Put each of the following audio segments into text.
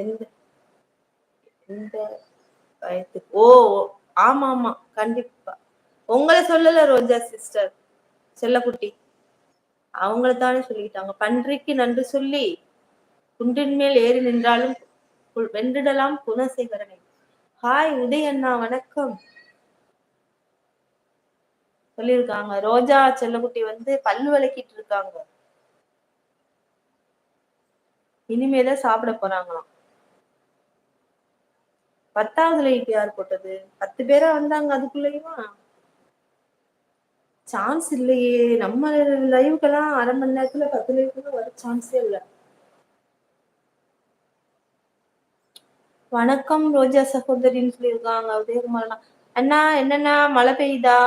எந்த எந்த பயத்துக்கு ஓ ஆமா ஆமா கண்டிப்பா. உங்களை சொல்லல ரோஜா சிஸ்டர் செல்லக்குட்டி. அவங்கள தானே சொல்லிட்டாங்க பன்றிக்கு நன்றி சொல்லி குன்றின் மேல் ஏறி நின்றாலும் வென்றிடலாம் குணசேகரனை. ஹாய் உதய் அண்ணா வணக்கம். சொல்லியிருக்காங்க. ரோஜா செல்லக்குட்டி வந்து பல்லு விளக்கிட்டு இருக்காங்க. இனிமேதான் சாப்பிட போறாங்களாம். பத்தாவது லைட் யார் போட்டது? பத்து பேரா வந்தாங்க அதுக்குள்ளயுமா? சான்ஸ் இல்லையே. நம்ம லைவுக்கெல்லாம் அரை மணி நேரத்துல பத்து லைவுக்கு வர சான்ஸே இல்லை. வணக்கம் ரோஜா சகோதரின்னு சொல்லியிருக்காங்க. உதயகுமார் அண்ணா என்னண்ணா? மழை பெய்யுதா?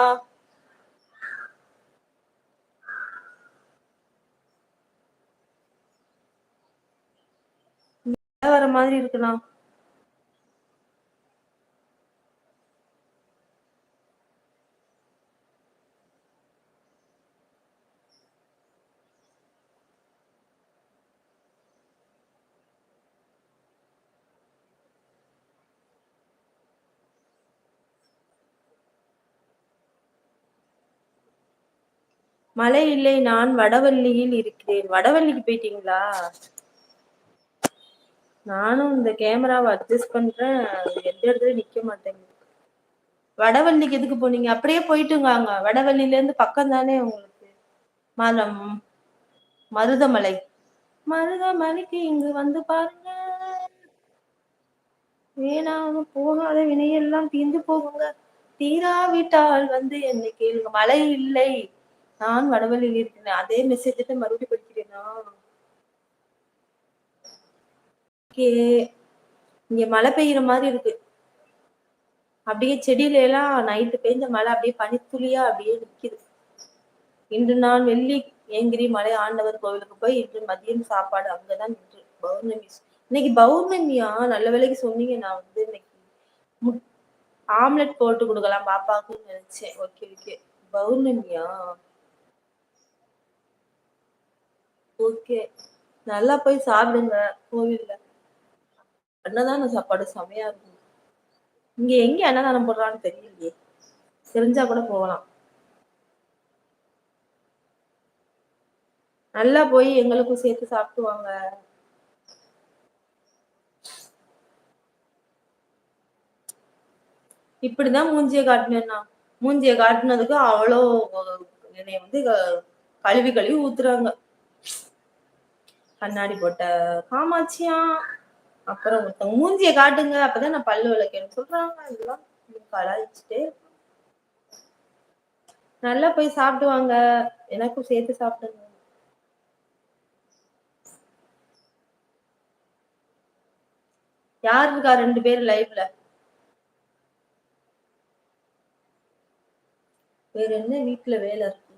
வர மாதிரி இருக்குண்ணா. மழை இல்லை நான் வடவள்ளியில் இருக்கிறேன். வடவள்ளிக்கு போயிட்டீங்களா? நானும் இந்த கேமராவை அட்ஜஸ்ட் பண்றேன். எந்த இடத்துல நிக்க மாட்டேங்குது வடவள்ளிக்கு எதுக்கு போனீங்க? அப்படியே போயிட்டுங்க வடவள்ளில இருந்து பக்கம் தானே உங்களுக்கு? மலம் மருதமலை. மருதமலைக்கு இங்கு வந்து பாருங்க. வேணாம் போகாத வினையெல்லாம் தீர்ந்து போகுங்க. தீராவிட்டால் வந்து என்னை கேளுங்க. மழை இல்லை. நான் வடவழியில் இருக்கிறேன். அதே மெசேஜ் மறுபடியும் படிக்கிறேனா? இங்க மழை பெய்யுற மாதிரி இருக்கு. அப்படியே செடியில எல்லாம் நைட்டு பெய்ஞ்ச மழை அப்படியே பனித்துளியா அப்படியே நிக்குது. இன்று நான் வெள்ளி ஏங்கிரி மலை ஆண்டவர் கோவிலுக்கு போய் இன்று மதியம் சாப்பாடு அங்கதான் நின்று. பௌர்ணமி. இன்னைக்கு பௌர்ணமியா? நல்ல வேலைக்கு சொன்னீங்க. நான் வந்து இன்னைக்கு ஆம்லெட் போட்டு கொடுக்கலாம் பாப்பாக்குன்னு நினைச்சேன். ஓகே ஓகே பௌர்ணமியா? ஓகே. நல்லா போய் சாப்பிடுங்க கோவில்ல. அன்னதான சாப்பாடு செமையா இருக்கும். இங்க எங்க அன்னதானம் போடுறான்னு தெரியலையே. தெரிஞ்சா கூட போகலாம். நல்லா போய் எங்களுக்கும் சேர்த்து சாப்பிட்டு வாங்க. இப்படிதான் மூஞ்சிய காட்டினேன்னா. மூஞ்சிய காட்டினதுக்கு அவ்வளோ என்னைய வந்து கழுவி கழுவி ஊத்துறாங்க. கண்ணாடி போட்ட காமாட்சியா? அப்புறம் ஒருத்தவங்க மூஞ்சிய காட்டுங்க. அப்பதான் நான் பல்லு விளக்கேன்னு சொல்றாங்க. இதெல்லாம் கலாய்ச்சிட்டே நல்லா போய் சாப்பிடுவாங்க. எனக்கும் சேர்த்து சாப்பிடுங்க. யார் இருக்கா ரெண்டு பேர் லைவ்ல வேற என்ன வீட்டுல வேலை இருக்கு?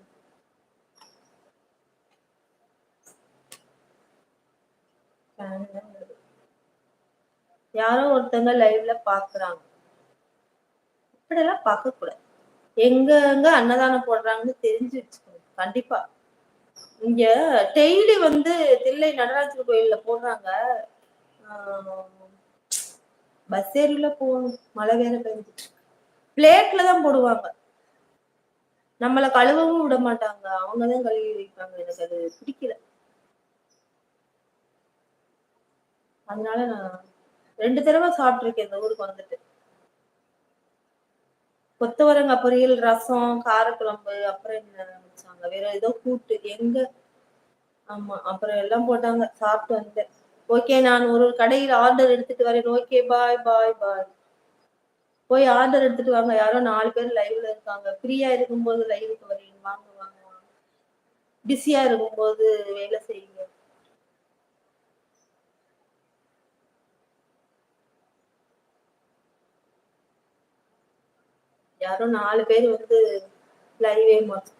யாரோ ஒருத்தங்க லைவ்ல பாக்குறாங்க. இப்படியெல்லாம் பார்க்க கூடாது எங்க எங்க அன்னதானம் போடுறாங்கன்னு தெரிஞ்சு வச்சுக்கணும். கண்டிப்பா. இங்க டெய்லி வந்து தில்லை நடராஜர் கோயில்ல போடுறாங்க. பஸ் ஏரியில போகணும். மழை வேற பெய்ஞ்சிட்டு பிளேட்ல தான் போடுவாங்க. நம்மளை கழுவவும் விட மாட்டாங்க. அவங்கதான் கழுவி வைப்பாங்க. எனக்கு அது பிடிக்கல. அதனால நான் ரெண்டு தடவை சாப்பிட்டுருக்கேன் இந்த ஊருக்கு வந்துட்டு. கொத்தவரங்காய் பொரியல் ரசம் காரக்குழம்பு அப்புறம் என்ன வச்சாங்க? வேற ஏதோ கூட்டு எங்க? ஆமா அப்புறம் எல்லாம் போட்டாங்க சாப்பிட்டு வந்தேன் ஓகே நான் ஒரு கடையில் ஆர்டர் எடுத்துட்டு வரேன். ஓகே பாய் பாய் பாய் போய் ஆர்டர் எடுத்துட்டு வாங்க. யாரோ நாலு பேர் லைவ்ல இருக்காங்க. ஃப்ரீயா இருக்கும்போது லைவுக்கு வரீங்க. வாங்க வாங்க பிஸியா இருக்கும்போது வேலை செய்யுங்க. யாரோ நாலு பேர் வந்து லைவே மார்க்ஸ்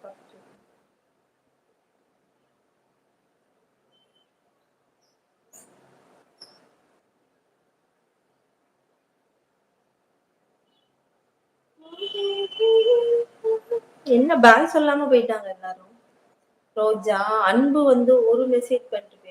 என்ன பாய் சொல்லாம போயிட்டாங்க எல்லாரும்? ரோஜா அன்பு வந்து ஒரு மெசேஜ் பண்ணிட்டு